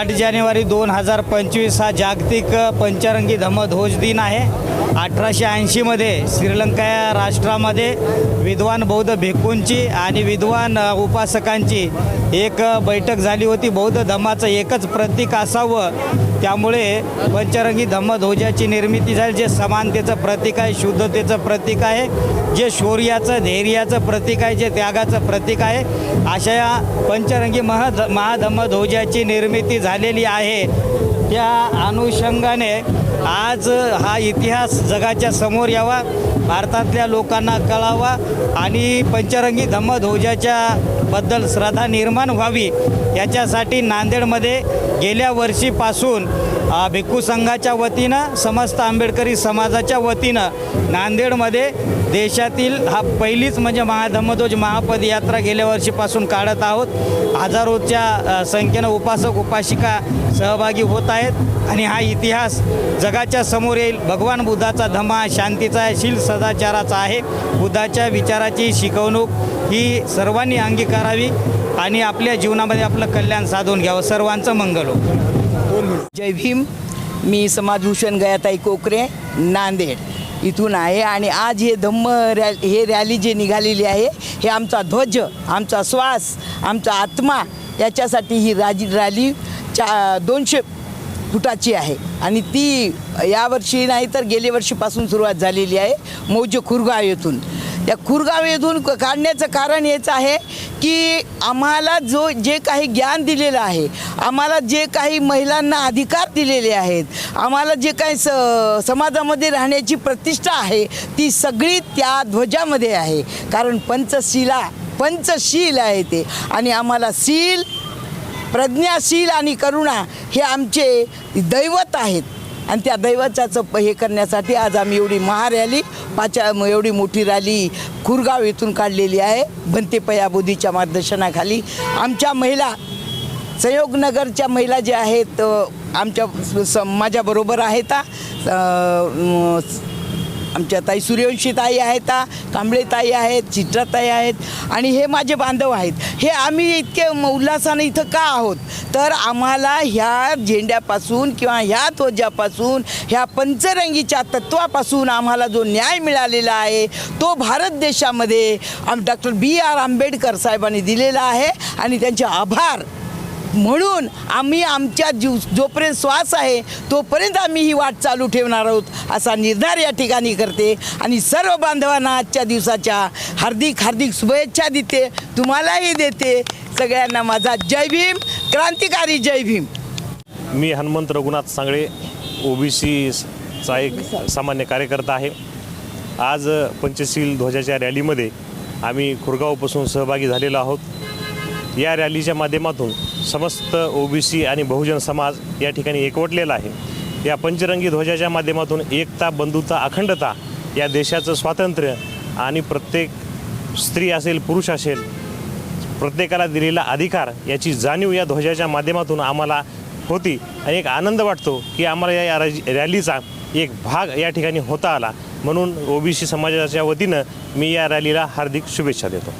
आठ जानेवारी दोन हजार पंचवीस हा जागतिक पंचरंगी धम्मध्वज दिन आहे. अठराशे ऐंशीमध्ये श्रीलंका या राष्ट्रामध्ये विद्वान बौद्ध भिक्खूंची आणि विद्वान उपासकांची एक बैठक झाली होती. बौद्ध धम्माचं एकच प्रतीक असावं. त्यामुळे पंचरंगी धम्मध्वजाची निर्मिती झाली. जे समानतेचं प्रतीक आहे शुद्धतेचं प्रतीक आहे जे शौर्याचं धैर्याचं प्रतीक आहे जे त्यागाचं प्रतीक आहे अशा या पंचरंगी महा महाधम्मध्वजाची निर्मिती झालेली आहे. त्या अनुषंगाने आज हा इतिहास जगाच्या समोर यावा भारतातल्या लोकांना कळावा आणि पंचरंगी धम्मध्वजाच्या बद्दल श्रद्धा निर्माण व्हावी याच्यासाठी नांदेडमध्ये गेल्या वर्षीपासून भिक्खू संघाच्या वतीनं समस्त आंबेडकरी समाजाच्या वतीनं नांदेडमध्ये देशातील हा पहिलीच म्हणजे महाधम्मध्वज महापदयात्रा गेल्या वर्षीपासून काढत आहोत. हजारोच्या संख्येनं उपासक उपासिका सहभागी होत आहेत. आणि हा इतिहास जगाच्या समोर येईल. भगवान बुद्धाचा धमा शांतीचा आहे शील सदाचाराचा आहे. बुद्धाच्या विचाराची शिकवणूक ही सर्वांनी अंगीकारावी आणि आपल्या जीवनामध्ये आपलं कल्याण साधून घ्यावं. सर्वांचं मंगल हो. जय भीम. मी समाजभूषण गयाताई कोकरे नांदेड इथून आहे आणि आज हे धम्म रॅ हे रॅली जे निघालेली आहे हे आमचा ध्वज आमचा श्वास आमचा आत्मा याच्यासाठी ही राजी रॅली चा दोनशे फुटाची आहे. आणि ती यावर्षी नाही तर गेल्या वर्षीपासून सुरुवात झालेली आहे मौज खुरगाव येथून. त्या खुरगाव येथून काढण्याचं कारण हेच आहे की आम्हाला जो जे काही ज्ञान दिलेलं आहे आम्हाला जे काही महिलांना अधिकार दिलेले आहेत आम्हाला जे काही स समाजामध्ये राहण्याची प्रतिष्ठा आहे ती सगळी त्या ध्वजामध्ये आहे. कारण पंचशिला पंचशील आहे ते. आणि आम्हाला शील प्रज्ञाशील आणि करुणा हे आमचे दैवत आहेत. आणि त्या दैवताचं प- हे करण्यासाठी आज आम्ही एवढी महारॅली पाच्या एवढी मोठी रॅली खुरगाव येथून काढलेली आहे. भंतेपया पयाबोधीच्या मार्गदर्शनाखाली. आमच्या महिला संयोगनगरच्या महिला ज्या आहेत आमच्या स- माझ्याबरोबर आहेत आमच्या ताई सूर्यवंशी ताई आहेत कांबळे ताई आहेत चित्राताई आहेत आणि हे माझे बांधव आहेत. हे आम्ही इतके उल्हासाने इथं का आहोत? तर आम्हाला ह्या झेंड्यापासून किंवा ह्या ध्वजापासून ह्या पंचरंगीच्या तत्वापासून आम्हाला जो न्याय मिळालेला आहे तो भारत देशामध्ये आम डॉक्टर बी आर आंबेडकर साहेबांनी दिलेला आहे आणि त्यांचे आभार म्हणून आम्ही आमच्या जीव जोपर्यंत श्वास आहे तोपर्यंत आम्ही ही वाट चालू ठेवणार आहोत असा निर्धार या ठिकाणी करते. आणि सर्व बांधवांना आजच्या दिवसाच्या हार्दिक हार्दिक शुभेच्छा देते तुम्हालाही देते. सगळ्यांना माझा जय भीम क्रांतिकारी जय भीम. मी हनुमंत रघुनाथ सांगळे ओबीसीचा एक सामान्य कार्यकर्ता आहे. आज पंचशील ध्वजाच्या रॅलीमध्ये आम्ही खुरगावपासून सहभागी झालेलो आहोत. या रॅलीच्या माध्यमातून समस्त ओबीसी आणि बहुजन समाज या ठिकाणी एकवटलेला आहे. या पंचरंगी ध्वजाच्या माध्यमातून एकता बंधुता अखंडता या देशाचं स्वातंत्र्य आणि प्रत्येक स्त्री असेल पुरुष असेल प्रत्येकाला दिलेला अधिकार याची जाणीव या ध्वजाच्या माध्यमातून आम्हाला होती. आणि एक आनंद वाटतो की आम्हाला या रॅलीचा एक भाग या ठिकाणी होता आला. म्हणून ओबीसी समाजाच्या वतीनं मी या रॅलीला हार्दिक शुभेच्छा देतो.